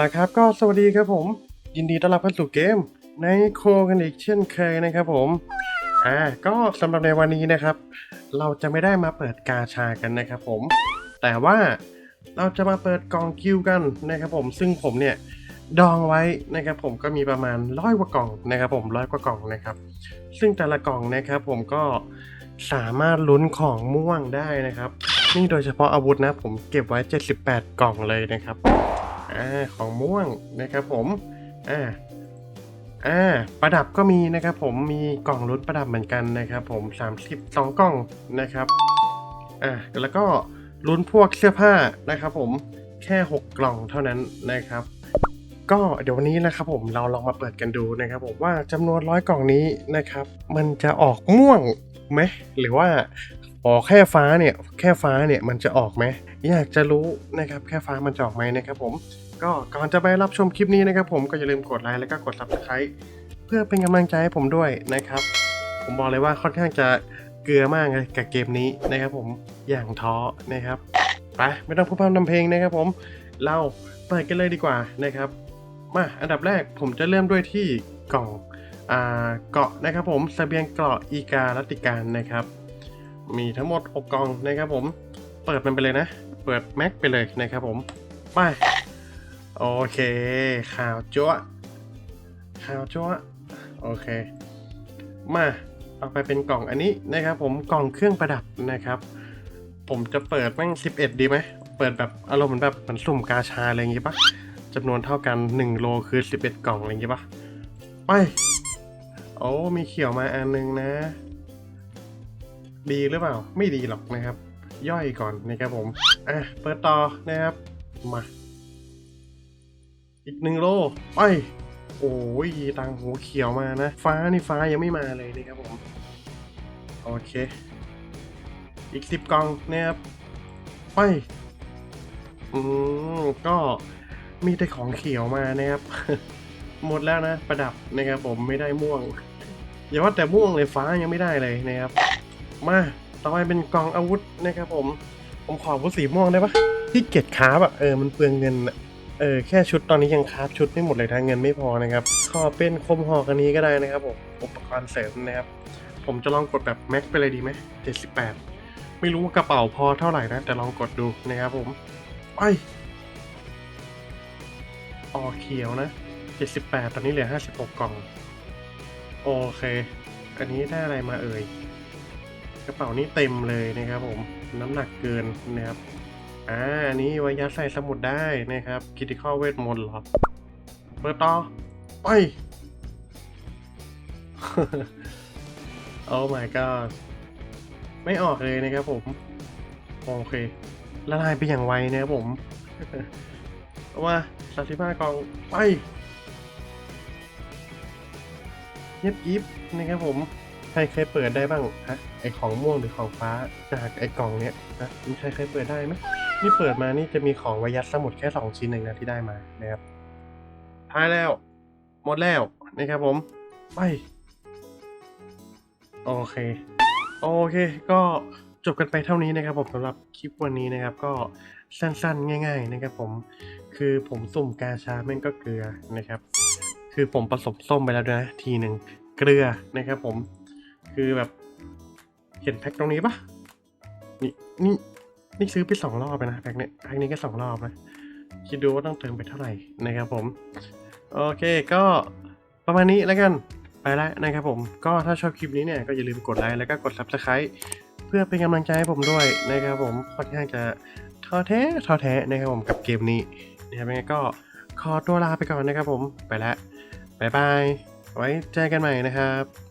ละครับก็สวัสดีครับผม ยินดีต้อนรับเข้าสู่เกม ในโคกันอีกเช่นเคยนะครับผมอ่าก็สำหรับในวันนี้นะครับ เราจะไม่ได้มาเปิดกาชากันนะครับผม แต่ว่าเราจะมาเปิดกองคิวกันนะครับผมซึ่งผมเนี่ยดองไว้นะครับผมก็มีประมาณร้อยกว่ากล่องนะครับผมร้อยกว่ากล่องนะครับ ซึ่งแต่ละกล่องนะครับผมก็สามารถลุ้นของม่วงได้นะครับ นี่โดยเฉพาะอาวุธนะผมเก็บไว้ 78 กล่องเลยนะครับ อ่าของม่วงนะครับผมอ่าอ่าประดับก็มีนะครับผมมีกล่องลุ้นประดับเหมือนกันนะครับผม32กล่องนะครับอ่าแล้วก็ลุ้นพวกเสื้อผ้านะครับผมแค่ 6 กล่องเท่านั้นนะครับ ก็เดี๋ยววันนี้นะครับผมเราลองมาเปิดกันดูนะครับผมว่าจำนวนร้อยกล่องนี้นะครับ มันจะออกม่วงไหมหรือว่าออกแค่ฟ้าเนี่ยแค่ฟ้าเนี่ยมันจะออกไหมอยากจะรู้นะครับแค่ฟ้ามันจะออกไหมนะครับผมก็ก่อนจะไปรับชมคลิปนี้นะครับผมก็อย่าลืมกดไลค์แล้วก็กด subscribe เพื่อเป็นกำลังใจให้ผมด้วยนะครับ ผมบอกเลยว่าค่อนข้างจะเกลือมากเลยกับเกมนี้นะครับผมอย่างท้อนะครับไปไม่ต้องพูดพร่ำทำเพลงนะครับผมเราเปิดกันเลยดีกว่านะครับ มาอันดับแรกผมจะเริ่มด้วยที่กล่องอ่าเกาะนะครับผมสเสบียงเกาะอีการัติการนะครับ มีทั้งหมด 6 กล่องนะครับผม เปิดมันไปเลยนะ เปิดแม็กไปเลยนะครับผม ไป โอเค ข่าวจั๊วข่าวจั๊วโอเค มาเอาไปเป็นกล่องอันนี้นะครับผม กล่องเครื่องประดับนะครับ ผมจะเปิดแม่ง 11 ดีไหม เปิดแบบอารมณ์เหมือนแบบเหมือนสุ่มกาชาอะไรอย่างงี้ปะ จำนวนเท่ากัน 1 โลคือ 11 กล่องอะไรอย่างงี้ปะไปโอ้มีเขียวมาอันนึงนะ ดีหรือเปล่า ไม่ดีหรอกนะครับ ย่อยก่อนนะครับผม อะ เปิดต่อนะครับ มา อีกหนึ่งโลไปโอ้ยตังหูเขียวมานะ ฟ้านี่ฟ้ายังไม่มาเลยนะครับผม โอเค อีกสิบกล่องนะครับ ไป อืมก็ มีแต่ของเขียวมานะครับ หมดแล้วนะ ประดับนะครับผมไม่ได้ม่วง อย่าว่าแต่ม่วงเลยฟ้ายังไม่ได้เลยนะครับ มาต่อไปเป็นกล่องอาวุธนะครับผมผมขออาวุธสีม่วงได้ปะที่เก็ตคาร์บอะเออมันเปลืองเงินเออแค่ชุดตอนนี้ยังคาบชุดไม่หมดเลยทางเงินไม่พอนะครับขอเป็นคมหอกอันนี้ก็ได้นะครับผมอุปกรณ์เสริมนะครับ ผมจะลองกดแบบแม็กไปเลยดีไหมเจ็ดสิบแปดไม่รู้ว่ากระเป๋าพอเท่าไหร่นะ แต่ลองกดดูนะครับผมไป ออเขียวนะ 78 ตอนนี้เหลือ 56 กล่อง โอเค อันนี้ได้อะไรมาเอ่ย กระเป๋านี้เต็มเลยนะครับผม น้ำหนักเกินนะครับ อ่า อันนี้ไว้ยัดใส่สมุดได้นะครับคิติคอเวทมนต์หรอ เปิดต่อ ไป โอ้ my god ไม่ออกเลยนะครับผม โอเค ละลายไปอย่างไวนะครับผม เอามาสามสิบห้ากล่อง ไปเงียบกิฟนะครับผม ใครเคยเปิดได้บ้างฮะไอของม่วงหรือของฟ้าจากไอกล่องเนี้ยนะมีใครเคยเปิดได้ไหมนี่เปิดมานี่จะมีของไว้ยัดสมุดแค่สองชิ้นเองนะที่ได้มานะครับท้ายแล้ว หมดแล้วนะครับผม ไป โอเค โอเคก็ บกันไปเท่านี้นะครับผมสำหรับคลิปวันนี้นะครับ ก็สั้นๆ ง่าย ๆ นะครับผมคือผมสุ่มกาชาแม่งก็เกลือนะครับ คือผมผสมส้มไปแล้วนะทีหนึ่งเกลือนะครับผมคือแบบเห็นแพ็คตรงนี้ปะนี่นี่นี่ซื้อไปสองรอบไปนะแพ็คเนี้ยแพ็คนี้ก็สองรอบนะคิดดูว่าต้องเติมไปเท่าไหร่นะครับผม โอเคก็ประมาณนี้แล้วกันไปแล้วนะครับผมก็ถ้าชอบคลิปนี้เนี่ยก็อย่าลืมกดไลค์แล้วก็กด subscribe เพื่อเป็นกำลังใจให้ผมด้วยนะครับผมค่อนข้างจะท้อแท้ท้อแท้นะครับผมกับเกมนี้นะครับยังไงก็ขอตัวลาไปก่อนนะครับผมไปแล้วบ๊ายบาย ไว้เจอกันใหม่นะครับ